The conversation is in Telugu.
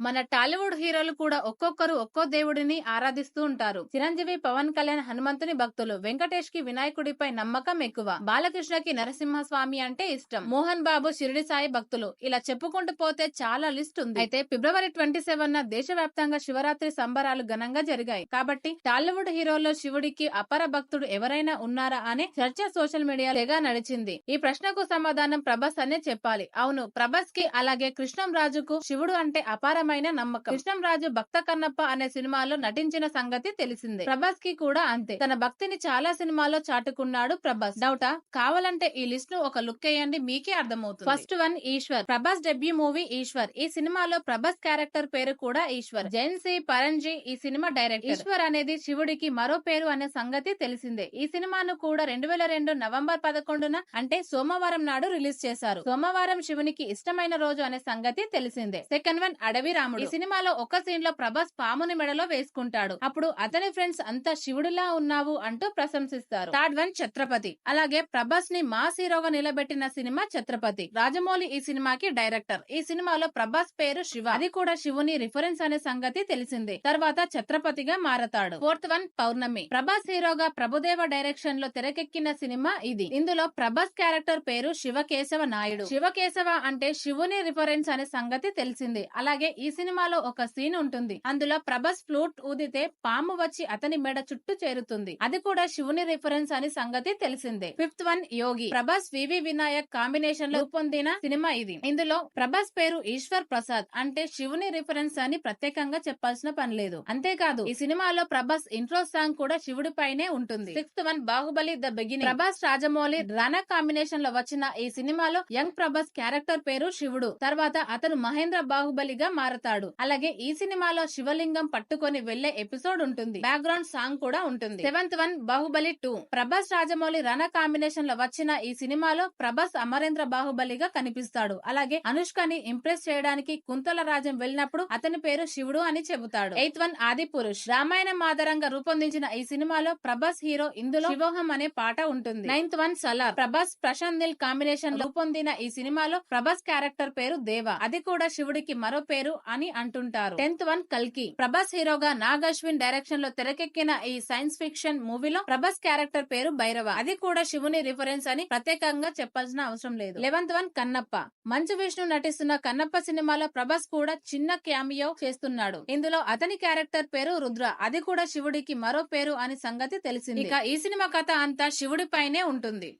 మన టాలీవుడ్ హీరోలు కూడా ఒక్కొక్కరు ఒక్కో దేవుడిని ఆరాధిస్తూ ఉంటారు. చిరంజీవి పవన్ కళ్యాణ్ హనుమంతుని భక్తులు. వెంకటేష్కి వినాయకుడిపై నమ్మకం ఎక్కువ. బాలకృష్ణకి నరసింహస్వామి అంటే ఇష్టం. మోహన్ బాబు షిరిడి సాయి భక్తులు. ఇలా చెప్పుకుంటూ పోతే చాలా లిస్ట్ ఉంది. అయితే ఫిబ్రవరి ట్వంటీ సెవెన్ న దేశవ్యాప్తంగా శివరాత్రి సంబరాలు ఘనంగా జరిగాయి. కాబట్టి టాలీవుడ్ హీరోల్లో శివుడికి అపర భక్తుడు ఎవరైనా ఉన్నారా అనే చర్చ సోషల్ మీడియా తెగ నడిచింది. ఈ ప్రశ్నకు సమాధానం ప్రభాస్ అనే చెప్పాలి. అవును ప్రభాస్కి అలాగే కృష్ణం రాజుకు శివుడు అంటే అపారం అపారమైన నమ్మకం. కృష్ణంరాజు భక్త కన్నప్ప అనే సినిమాలో నటించిన సంగతి తెలిసిందే. ప్రభాస్కి కూడా అంతే. తన భక్తిని చాలా సినిమాల్లో చాటుకున్నాడు ప్రభాస్. డౌటా? కావాలంటే ఈ లిస్ట్ను ఒక లుక్ వేయండి మీకే అర్థమవుతుంది. First one Eeshwar. Prabhas debut movie Eeshwar. ఈ సినిమాలో ప్రభాస్ క్యారెక్టర్ పేరు కూడా ఈశ్వర్. జైన్సీ పరంజీ ఈ సినిమా డైరెక్టర్. ఈశ్వర్ అనేది శివుడికి మరో పేరు అనే సంగతి తెలిసిందే. ఈ సినిమాను కూడా రెండు వేల రెండు నవంబర్ పదకొండున అంటే సోమవారం నాడు రిలీజ్ చేశారు. సోమవారం శివునికి ఇష్టమైన రోజు అనే సంగతి తెలిసిందే. సెకండ్ వన్ అడవి రాముడు ఈ సినిమాలో ఒక సీన్లో ప్రభాస్ పాముని మెడలో వేసుకుంటాడు. అప్పుడు అతని ఫ్రెండ్స్ అంతా శివుడిలా ఉన్నావు అంటూ ప్రశంసిస్తారు. Third one Chatrapathi. అలాగే ప్రభాస్ని మాస్ హీరోగా నిలబెట్టిన సినిమా ఛత్రపతి. రాజమౌళి ఈ సినిమాకి డైరెక్టర్. ఈ సినిమాలో ప్రభాస్ పేరు శివ. అది కూడా శివుని రిఫరెన్స్ అనే సంగతి తెలిసింది. తర్వాత ఛత్రపతిగా మారతాడు. ఫోర్త్ వన్ పౌర్ణమి. ప్రభాస్ హీరోగా ప్రభుదేవ డైరెక్షన్లో తెరకెక్కిన సినిమా ఇది. ఇందులో ప్రభాస్ క్యారెక్టర్ పేరు శివకేశవ నాయుడు. శివకేశవ అంటే శివుని రిఫరెన్స్ అనే సంగతి తెలిసింది. అలాగే ఈ ఈ సినిమాలో ఒక సీన్ ఉంటుంది. అందులో ప్రభాస్ ఫ్లూట్ ఊదితే పాము వచ్చి అతని మెడ చుట్టూ చేరుతుంది. అది కూడా శివుని రిఫరెన్స్ అని సంగతి తెలిసిందే. Fifth one Yogi. Prabhas VV Vinayak కాంబినేషన్లో రూపొందిన సినిమా ఇది. ఇందులో ప్రభాస్ పేరు ఈశ్వర్ ప్రసాద్ అంటే శివుని రిఫరెన్స్ అని ప్రత్యేకంగా చెప్పాల్సిన పని లేదు. అంతేకాదు ఈ సినిమాలో ప్రభాస్ ఇంట్రో సాంగ్ కూడా శివుడి పైనే ఉంటుంది. Sixth one Baahubali the beginning Prabhas Rajamouli Rana కాంబినేషన్లో వచ్చిన ఈ సినిమాలో యంగ్ ప్రభాస్ క్యారెక్టర్ పేరు శివుడు. తర్వాత అతను మహేంద్ర బాహుబలిగా మారతాడు. అలాగే ఈ సినిమాలో శివలింగం పట్టుకొని వెళ్ళే ఎపిసోడ్ ఉంటుంది. బ్యాక్గ్రౌండ్ సాంగ్ కూడా ఉంటుంది. Seventh one Baahubali two. Prabhas Rajamouli Rana కాంబినేషన్లో వచ్చిన ఈ సినిమాలో ప్రభాస్ అమరేంద్ర బాహుబలిగా కనిపిస్తాడు. అలాగే అనుష్కని ఇంప్రెస్ చేయడానికి కుంతల రాజం వెళ్ళినప్పుడు అతని పేరు శివుడు అని చెబుతాడు. ఎయిత్ వన్ ఆది పురుష్. రామాయణం ఆధారంగా రూపొందించిన ఈ సినిమాలో ప్రభాస్ హీరో ఇందులో శివోహం అనే పాట ఉంటుంది. Ninth one Salaar. Prabhas Prashanth Neel combination రూపొందిన ఈ సినిమాలో ప్రభాస్ క్యారెక్టర్ పేరు దేవ. అది కూడా శివుడికి మరో పేరు అని అంటుంటారు. టెన్త్ వన్ కల్కి. ప్రభాస్ హీరోగా నాగ్ అశ్విన్ డైరెక్షన్లో తెరకెక్కిన ఈ సైన్స్ ఫిక్షన్ మూవీలో ప్రభాస్ క్యారెక్టర్ పేరు భైరవ. అది కూడా శివుని రిఫరెన్స్ అని ప్రత్యేకంగా చెప్పాల్సిన అవసరం లేదు. Eleventh one Kannappa. మంచు విష్ణు నటిస్తున్న కన్నప్ప సినిమాలో ప్రభాస్ కూడా చిన్న క్యామియో చేస్తున్నాడు. ఇందులో అతని క్యారెక్టర్ పేరు రుద్ర. అది కూడా శివుడికి మరో పేరు అని సంగతి తెలిసింది. ఇక ఈ సినిమా కథ అంతా శివుడి పైనే ఉంటుంది.